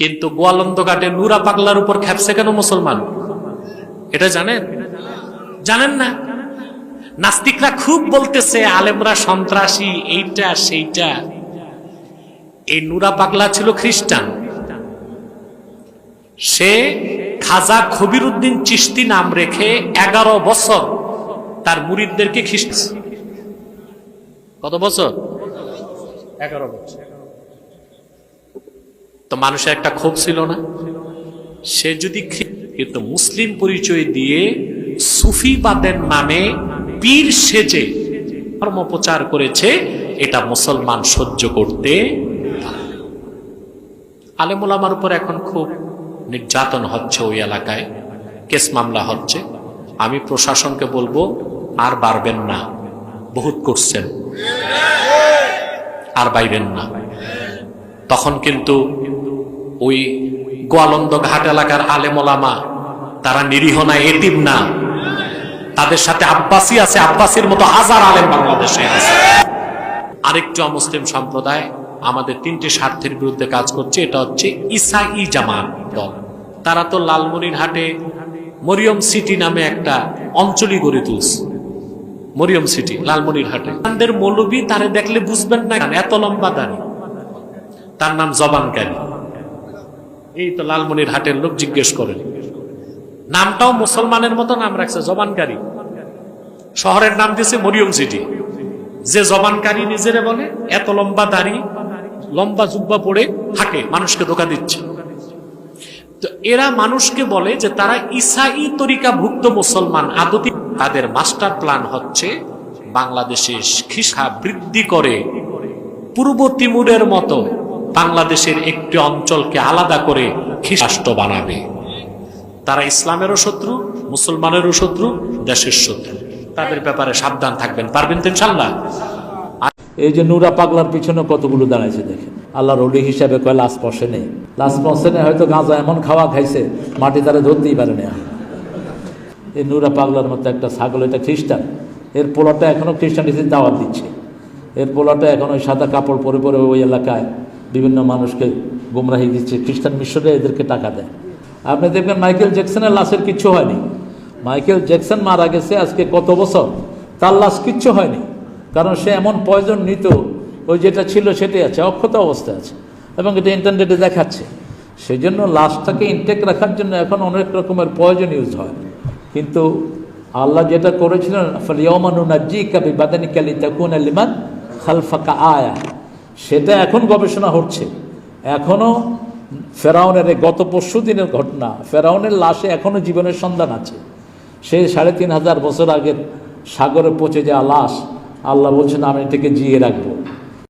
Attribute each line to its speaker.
Speaker 1: কিন্তু গোয়ালন্দ ঘাটে নুরা পাগলার উপর খেপছে কেন মুসলমান? এটা জানেন? জানেন না? নাস্তিকরা খুব বলতেছে, আলেমরা সন্ত্রাসী, এইটা, সেইটা। এই নুরা পাগলা ছিল খ্রিস্টান। সে খাজা খবির উদ্দিন চিস্তি নাম রেখে এগারো বছর তার মুরিদদেরকে খ্রিস্ট কত বছর? এগারো বছর। তো মানুষের একটা ক্ষোভ ছিল না? সে যদি কিন্তু মুসলিম পরিচয় দিয়ে সুফিবাদের নামে পীর সেজে ধর্ম প্রচার করেছে, এটা মুসলমান সহ্য করতে। আলেমুলামার উপর এখন খুব নির্যাতন হচ্ছে ওই এলাকায়, কেস মামলা হচ্ছে। আমি প্রশাসনকে বলব, আর বাড়বেন না। বহুত করছেন। আর বাইবেন না। তখন কিন্তু ওই গোয়ালন্দ ঘাট এলাকার আলেমোলামা, তারা নিরীহ না, এতিম না। তাদের সাথে আব্বাসি আছে, আব্বাসির মতো হাজার আলেম বাংলাদেশে আছে। আরেকটু মুসলিম সম্প্রদায় আমাদের তিনটি স্বার্থের বিরুদ্ধে কাজ করছে, এটা হচ্ছে ইসাই জামাত দল। তারা তো লালমনিরহাটে মরিয়ম সিটি নামে একটা অঞ্চলই গড়ে তুলছে। মরিয়ম সিটি, লালমনিরহাটে। তাদের মৌলবী তারা দেখলে বুঝবেন না এত লম্বা দাঁড়ি। তার নাম জবানকারী এই তো লালমনির হাটের লোক জিজ্ঞেস করেন নামটাও মুসলমানের মতো নাম রাখছে, জবানকারী। শহরের নাম দিয়েছে মরিয়ম সিটি যে জবানকারী নিজেরে বলে, এত লম্বা দাড়ি, লম্বা জুব্বা পড়ে হাঁটে, মানুষকে ধোকা দিচ্ছে। তো এরা মানুষকে বলে যে তারা ইসাই তরিকা ভুক্ত মুসলমান। আদতি তাদের মাস্টার প্ল্যান হচ্ছে বাংলাদেশে খিসা বৃদ্ধি করে। পূর্ব তিমুরের মতো বাংলাদেশের একটি অঞ্চলকে আলাদা করে খ্রিস্টাষ্ট বানাবে। তারা ইসলামেরও শত্রু, মুসলমানেরও শত্রু, দেশের শত্রু। তাদের ব্যাপারে সাবধান থাকবেন, পারবেন তো ইনশাল্লাহ?
Speaker 2: এই যে নুরা পাগলার পিছনে কতগুলো দাঁড়াইছে দেখেন। আল্লাহর অলি হিসাবে কয়, লাশ পশে নেই। লাশ পশে নেই, হয়তো গাঁজা এমন খাওয়া খাইছে, মাটি তারা ধরতেই পারে না এই নুরা পাগলার মতো একটা ছাগল, এটা খ্রিস্টান। এর পোলাটা এখনও খ্রিস্টানিটির দাওয়াত দিচ্ছে। এর পোলাটা এখন ওই সাদা কাপড় পরে পরে ওই এলাকায় বিভিন্ন মানুষকে গুমরাহি দিচ্ছে, খ্রিস্টান মিশরে এদেরকে টাকা দেয়। আপনি দেখবেন মাইকেল জ্যাকসনের লাশের কিচ্ছু হয়নি। মাইকেল জ্যাকসন মারা গেছে আজকে কত বছর? তার লাশ কিচ্ছু হয়নি। কারণ সে এমন পয়জন নিত, ওই যেটা ছিল সেটাই আছে, অক্ষত অবস্থায় আছে এবং এটা ইন্টারনেটে দেখাচ্ছে। সেই জন্য লাশটাকে ইনটেক রাখার জন্য এখন অনেক রকমের পয়জন ইউজ হয়। কিন্তু আল্লাহ যেটা করেছিলেন ফলিয়মানুনাজি কাবি বাদানি কালি তাকুন আলিমান খালফাকা আয়া। সেটা এখন গবেষণা হচ্ছে। এখনও ফেরাউনের গত পরশু দিনের ঘটনা, ফেরাউনের লাশে এখনও জীবনের সন্ধান আছে। সে সাড়ে তিন হাজার বছর আগের সাগরে পচে যাওয়া লাশ আল্লাহ বলছেন, আমি এটাকে জিয়ে রাখব।